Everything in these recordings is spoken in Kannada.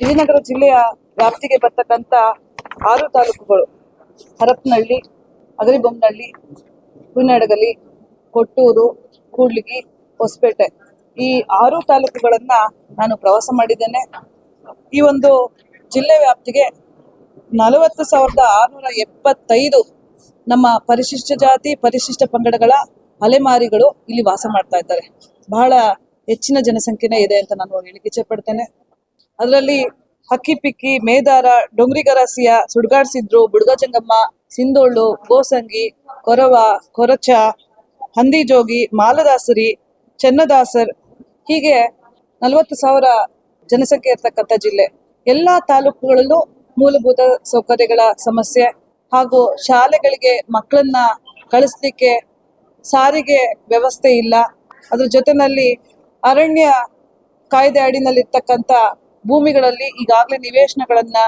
ವಿಜಯನಗರ ಜಿಲ್ಲೆಯ ವ್ಯಾಪ್ತಿಗೆ ಬರ್ತಕ್ಕಂಥ ಆರು ತಾಲೂಕುಗಳು. ಹರಪನಹಳ್ಳಿ ಅಗರಿಬೊಮ್ಮನಹಳ್ಳಿ ಹುನ್ನಡಗಲಿ ಕೊಟ್ಟೂರು, ಕೂಡ್ಲಿಗಿ, ಹೊಸಪೇಟೆ. ಈ ಆರು ತಾಲೂಕುಗಳನ್ನ ನಾನು ಪ್ರವಾಸ ಮಾಡಿದ್ದೇನೆ. ಈ ಒಂದು ಜಿಲ್ಲೆ ವ್ಯಾಪ್ತಿಗೆ ನಲವತ್ತು ಸಾವಿರದ ಆರುನೂರ ಎಪ್ಪತ್ತೈದು ನಮ್ಮ ಪರಿಶಿಷ್ಟ ಜಾತಿ, ಪರಿಶಿಷ್ಟ ಪಂಗಡಗಳ ಅಲೆಮಾರಿಗಳು ಇಲ್ಲಿ ವಾಸ ಮಾಡ್ತಾ ಇದ್ದಾರೆ. ಬಹಳ ಹೆಚ್ಚಿನ ಜನಸಂಖ್ಯೆನೇ ಇದೆ ಅಂತ ನಾನು ಹೇಳಿಕೆ ಇಚ್ಛೆ ಪಡ್ತೇನೆ. ಅದರಲ್ಲಿ ಹಕ್ಕಿ ಪಿಕ್ಕಿ, ಮೇದಾರ, ಡೊಂಗ್ರಿಗರಾಸಿಯ ಸುಡ್ಗಾಡ್ಸಿದ್ರು, ಬುಡ್ಗಜಂಗಮ್ಮ ಸಿಂಧೋಳು ಗೋಸಂಗಿ, ಕೊರವ, ಕೊರಚ ಹಂದಿಜೋಗಿ ಮಾಲದಾಸರಿ, ಚನ್ನದಾಸರ್ ಹೀಗೆ ನಲವತ್ತು ಸಾವಿರ ಜನಸಂಖ್ಯೆ ಇರ್ತಕ್ಕಂಥ ಜಿಲ್ಲೆ. ಎಲ್ಲಾ ತಾಲೂಕುಗಳಲ್ಲೂ ಮೂಲಭೂತ ಸೌಕರ್ಯಗಳ ಸಮಸ್ಯೆ ಹಾಗೂ ಶಾಲೆಗಳಿಗೆ ಮಕ್ಕಳನ್ನ ಕಳಿಸ್ಲಿಕ್ಕೆ ಸಾರಿಗೆ ವ್ಯವಸ್ಥೆ ಇಲ್ಲ. ಅದ್ರ ಜೊತೆನಲ್ಲಿ ಅರಣ್ಯ ಕಾಯ್ದೆ ಅಡಿನಲ್ಲಿ ಇರ್ತಕ್ಕಂಥ ಭೂಮಿಗಳಲ್ಲಿ ಈಗಾಗಲೇ ನಿವೇಶನಗಳನ್ನ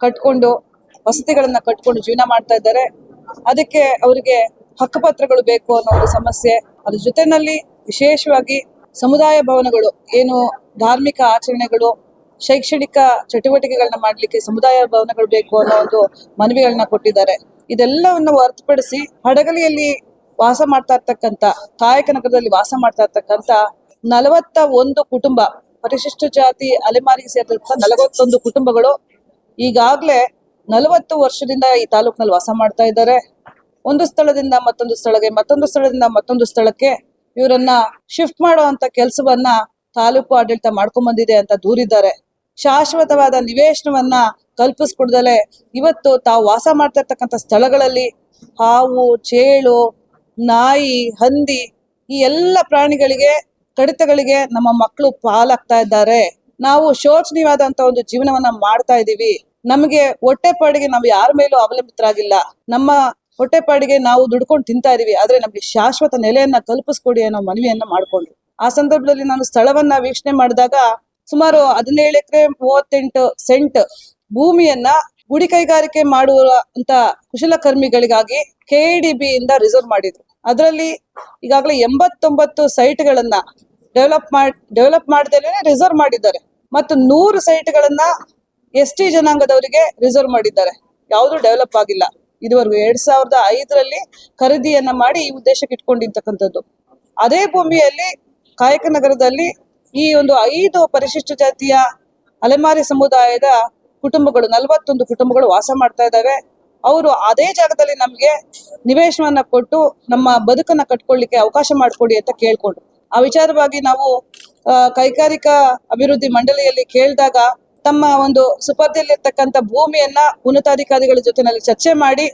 ಕಟ್ಕೊಂಡು, ವಸತಿಗಳನ್ನ ಕಟ್ಕೊಂಡು ಜೀವನ ಮಾಡ್ತಾ ಇದ್ದಾರೆ. ಅದಕ್ಕೆ ಅವರಿಗೆ ಹಕ್ಕುಪತ್ರಗಳು ಬೇಕು ಅನ್ನೋ ಒಂದು ಸಮಸ್ಯೆ. ಅದ್ರ ಜೊತೆನಲ್ಲಿ ವಿಶೇಷವಾಗಿ ಸಮುದಾಯ ಭವನಗಳು, ಏನು ಧಾರ್ಮಿಕ ಆಚರಣೆಗಳು, ಶೈಕ್ಷಣಿಕ ಚಟುವಟಿಕೆಗಳನ್ನ ಮಾಡ್ಲಿಕ್ಕೆ ಸಮುದಾಯ ಭವನಗಳು ಬೇಕು ಅನ್ನೋ ಒಂದು ಮನವಿಗಳನ್ನ ಕೊಟ್ಟಿದ್ದಾರೆ. ಇದೆಲ್ಲವನ್ನು ಹೊರತುಪಡಿಸಿ ಹಡಗಲಿಯಲ್ಲಿ ವಾಸ ಮಾಡ್ತಾ ಇರ್ತಕ್ಕಂಥ ಕಾಯಕನಗರದಲ್ಲಿ ವಾಸ ಮಾಡ್ತಾ ಇರ್ತಕ್ಕಂಥ ನಲವತ್ತ ಒಂದು ಕುಟುಂಬ ಪರಿಶಿಷ್ಟ ಜಾತಿ ಅಲೆಮಾರಿಗೆ ಸೇರಿದಂತ ನಲವತ್ತೊಂದು ಕುಟುಂಬಗಳು ಈಗಾಗಲೇ ನಲವತ್ತು ವರ್ಷದಿಂದ ಈ ತಾಲೂಕಿನಲ್ಲಿ ವಾಸ ಮಾಡ್ತಾ ಇದ್ದಾರೆ. ಒಂದು ಸ್ಥಳದಿಂದ ಮತ್ತೊಂದು ಸ್ಥಳಕ್ಕೆ, ಮತ್ತೊಂದು ಸ್ಥಳದಿಂದ ಮತ್ತೊಂದು ಸ್ಥಳಕ್ಕೆ ಇವರನ್ನ ಶಿಫ್ಟ್ ಮಾಡುವಂತ ಕೆಲಸವನ್ನ ತಾಲೂಕು ಆಡಳಿತ ಮಾಡ್ಕೊಂಡ್ ಬಂದಿದೆ ಅಂತ ದೂರಿದ್ದಾರೆ. ಶಾಶ್ವತವಾದ ನಿವೇಶನವನ್ನ ಕಲ್ಪಿಸ್ಕೊಡ್ದಲೆ ಇವತ್ತು ತಾವು ವಾಸ ಮಾಡ್ತಾ ಇರ್ತಕ್ಕಂಥ ಸ್ಥಳಗಳಲ್ಲಿ ಹಾವು, ಚೇಳು, ನಾಯಿ, ಹಂದಿ ಈ ಎಲ್ಲ ಪ್ರಾಣಿಗಳಿಗೆ ಕಡಿತಗಳಿಗೆ ನಮ್ಮ ಮಕ್ಕಳು ಪಾಲಾಗ್ತಾ ಇದ್ದಾರೆ. ನಾವು ಶೋಚನೀಯವಾದಂತ ಒಂದು ಜೀವನವನ್ನ ಮಾಡ್ತಾ ಇದೀವಿ ನಮಗೆ ಹೊಟ್ಟೆಪಾಡಿಗೆ ನಾವು ಯಾರ ಮೇಲೂ ಅವಲಂಬಿತರಾಗಿಲ್ಲ. ನಮ್ಮ ಹೊಟ್ಟೆಪಾಡಿಗೆ ನಾವು ದುಡ್ಕೊಂಡು ತಿಂತಾ ಇದೀವಿ ಆದ್ರೆ ನಮಗೆ ಶಾಶ್ವತ ನೆಲೆಯನ್ನ ಕಲ್ಪಿಸ್ಕೊಡಿ ಅನ್ನೋ ಮನವಿಯನ್ನ ಮಾಡ್ಕೊಂಡ್ರು. ಆ ಸಂದರ್ಭದಲ್ಲಿ ನಾನು ಸ್ಥಳವನ್ನ ವೀಕ್ಷಣೆ ಮಾಡಿದಾಗ ಸುಮಾರು ಹದಿನೇಳು ಎಕರೆ ಮೂವತ್ತೆಂಟು ಸೆಂಟ್ ಭೂಮಿಯನ್ನ ಗುಡಿ ಕೈಗಾರಿಕೆ ಮಾಡುವ ಅಂತ ಕುಶಲಕರ್ಮಿಗಳಿಗಾಗಿ ಕೆಡಿಬಿ ಇಂದ ರಿಸರ್ವ್ ಮಾಡಿದ್ರು. ಅದರಲ್ಲಿ ಈಗಾಗಲೇ ಎಂಬತ್ತೊಂಬತ್ತು ಸೈಟ್ಗಳನ್ನ ಡೆವಲಪ್ ಮಾಡಿ ಡೆವಲಪ್ ಮಾಡದೇನೆ ರಿಸರ್ವ್ ಮಾಡಿದ್ದಾರೆ. ಮತ್ತು ನೂರು ಸೈಟ್ಗಳನ್ನ ಎಸ್ ಟಿ ಜನಾಂಗದವರಿಗೆ ರಿಸರ್ವ್ ಮಾಡಿದ್ದಾರೆ. ಯಾವುದು ಡೆವಲಪ್ ಆಗಿಲ್ಲ. ಇದುವರೆಗೂ ಎರಡ್ ಸಾವಿರದ ಐದರಲ್ಲಿ ಖರೀದಿಯನ್ನ ಮಾಡಿ ಈ ಉದ್ದೇಶಕ್ಕೆ ಇಟ್ಕೊಂಡಿರ್ತಕ್ಕಂಥದ್ದು. ಅದೇ ಭೂಮಿಯಲ್ಲಿ ಕಾಯಕ ನಗರದಲ್ಲಿ ಈ ಒಂದು ಐದು ಪರಿಶಿಷ್ಟ ಜಾತಿಯ ಅಲೆಮಾರಿ ಸಮುದಾಯದ ಕುಟುಂಬಗಳು, ನಲವತ್ತೊಂದು ಕುಟುಂಬಗಳು ವಾಸ ಮಾಡ್ತಾ ಇದ್ದಾವೆ. ಅವರು ಅದೇ ಜಾಗದಲ್ಲಿ ನಮಗೆ ನಿವೇಶನವನ್ನ ಕೊಟ್ಟು ನಮ್ಮ ಬದುಕನ್ನ ಕಟ್ಕೊಳ್ಳಿಕ್ಕೆ ಅವಕಾಶ ಮಾಡಿಕೊಡಿ ಅಂತ ಕೇಳ್ಕೊಂಡ್ರು. ಆ ವಿಚಾರವಾಗಿ ನಾವು ಕೈಗಾರಿಕಾ ಅಭಿವೃದ್ಧಿ ಮಂಡಳಿಯಲ್ಲಿ ಕೇಳಿದಾಗ ತಮ್ಮ ಒಂದು ಸುಪರ್ದಿಯಲ್ಲಿರ್ತಕ್ಕಂಥ ಭೂಮಿಯನ್ನ ಉನ್ನತಾಧಿಕಾರಿಗಳ ಜೊತೆನಲ್ಲಿ ಚರ್ಚೆ ಮಾಡಿ,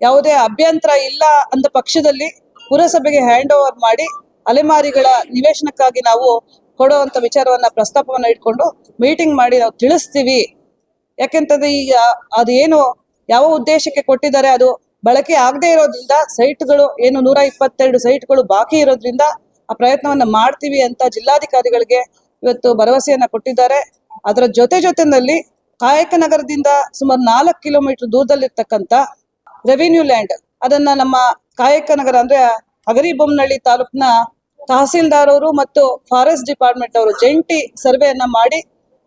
ಯಾವುದೇ ಅಭ್ಯಂತರ ಇಲ್ಲ ಅಂತ ಪಕ್ಷದಲ್ಲಿ ಪುರಸಭೆಗೆ ಹ್ಯಾಂಡ್ ಓವರ್ ಮಾಡಿ, ಅಲೆಮಾರಿಗಳ ನಿವೇಶನಕ್ಕಾಗಿ ನಾವು ಕೊಡುವಂತ ವಿಚಾರವನ್ನ ಪ್ರಸ್ತಾಪವನ್ನ ಇಟ್ಕೊಂಡು ಮೀಟಿಂಗ್ ಮಾಡಿ ನಾವು ತಿಳಿಸ್ತೀವಿ. ಯಾಕೆಂತಂದ್ರೆ ಈಗ ಅದೇನು ಯಾವ ಉದ್ದೇಶಕ್ಕೆ ಕೊಟ್ಟಿದ್ದಾರೆ ಅದು ಬಳಕೆ ಆಗದೆ ಇರೋದ್ರಿಂದ ಸೈಟ್ಗಳು ಏನು ನೂರ ಇಪ್ಪತ್ತೆರಡು ಸೈಟ್ಗಳು ಬಾಕಿ ಇರೋದ್ರಿಂದ ಆ ಪ್ರಯತ್ನವನ್ನ ಮಾಡ್ತೀವಿ ಅಂತ ಜಿಲ್ಲಾಧಿಕಾರಿಗಳಿಗೆ ಇವತ್ತು ಭರವಸೆಯನ್ನ ಕೊಟ್ಟಿದ್ದಾರೆ. ಅದರ ಜೊತೆ ಜೊತೆನಲ್ಲಿ ಕಾಯಕ ನಗರದಿಂದ ಸುಮಾರು ನಾಲ್ಕು ಕಿಲೋಮೀಟರ್ ದೂರದಲ್ಲಿರ್ತಕ್ಕಂಥ ರೆವಿನ್ಯೂ ಲ್ಯಾಂಡ್, ಅದನ್ನ ನಮ್ಮ ಕಾಯಕ ನಗರ ಅಂದ್ರೆ ಅಗರಿಬೊಮ್ಮನಹಳ್ಳಿ ತಾಲೂಕಿನ ತಹಸೀಲ್ದಾರ್ ಅವರು ಮತ್ತು ಫಾರೆಸ್ಟ್ ಡಿಪಾರ್ಟ್ಮೆಂಟ್ ಅವರು ಜಂಟಿ ಸರ್ವೆಯನ್ನ ಮಾಡಿ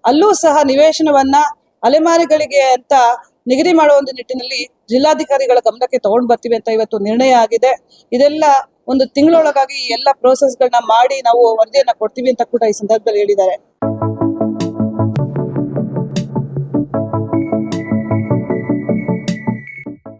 ಅಲ್ಲೂ ಸಹ ನಿವೇಶನವನ್ನ ಅಲೆಮಾರಿಗಳಿಗೆ ಅಂತ ನಿಗದಿ ಮಾಡುವ ಒಂದು ನಿಟ್ಟಿನಲ್ಲಿ ಜಿಲ್ಲಾಧಿಕಾರಿಗಳ ಗಮನಕ್ಕೆ ತಗೊಂಡ್ ಬರ್ತೀವಿ ಅಂತ ಇವತ್ತು ನಿರ್ಣಯ ಆಗಿದೆ. ಇದೆಲ್ಲ ಒಂದು ತಿಂಗಳೊಳಗಾಗಿ ಎಲ್ಲ ಪ್ರೋಸೆಸ್ಗಳನ್ನ ಮಾಡಿ ನಾವು ವರದಿಯನ್ನ ಕೊಡ್ತೀವಿ ಅಂತ ಕೂಡ ಈ ಸಂದರ್ಭದಲ್ಲಿ ಹೇಳಿದ್ದಾರೆ.